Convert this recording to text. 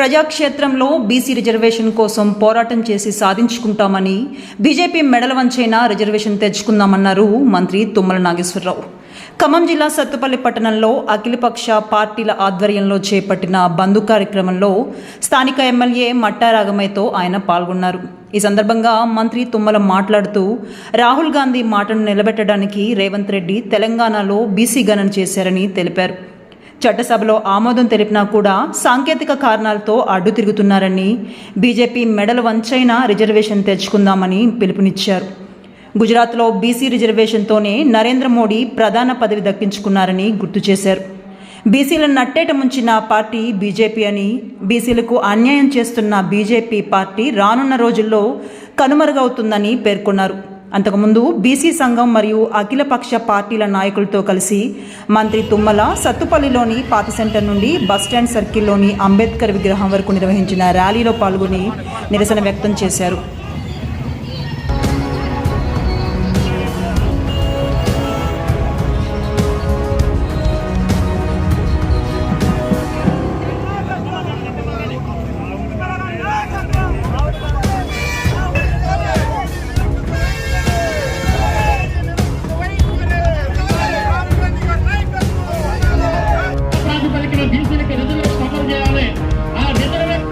ప్రజాక్షేత్రంలో BC reservation కోసం పోరాటం చేసి సాధించుకుంటామని బీజేపీ మెడల వంచైనా రిజర్వేషన్ తెచ్చుకుందామన్నారు మంత్రి తుమ్మల నాగేశ్వరరావు. ఖమ్మం జిల్లా సత్తుపల్లి పట్టణంలో అఖిలపక్ష పార్టీల ఆధ్వర్యంలో చేపట్టిన బంధు కార్యక్రమంలో స్థానిక ఎమ్మెల్యే మట్టా రాగమయ్యతో ఆయన పాల్గొన్నారు. ఈ సందర్భంగా మంత్రి తుమ్మల మాట్లాడుతూ రాహుల్ గాంధీ మాటను నిలబెట్టడానికి రేవంత్ రెడ్డి తెలంగాణలో బీసీ గణన చేశారని తెలిపారు. చట్టసభలో ఆమోదం తెలిపినా కూడా సాంకేతిక కారణాలతో అడ్డు తిరుగుతున్నారని బీజేపీ మెడల వంచైనా రిజర్వేషన్ తెచ్చుకుందామని పిలుపునిచ్చారు. గుజరాత్లో బీసీ రిజర్వేషన్తోనే నరేంద్ర మోడీ ప్రధాన పదవి దక్కించుకున్నారని గుర్తు చేశారు. బీసీలను నట్టేట ముంచిన పార్టీ బీజేపీ అని బీసీలకు అన్యాయం చేస్తున్న బీజేపీ పార్టీ రానున్న రోజుల్లో కనుమరుగవుతుందని పేర్కొన్నారు. అంతకుముందు బీసీ సంఘం మరియు అఖిలపక్ష పార్టీల నాయకులతో కలిసి మంత్రి తుమ్మల సత్తుపల్లిలోని పాత సెంటర్ నుండి బస్టాండ్ సర్కిల్లోని అంబేద్కర్ విగ్రహం వరకు నిర్వహించిన ర్యాలీలో పాల్గొని నిరసన వ్యక్తం చేశారు.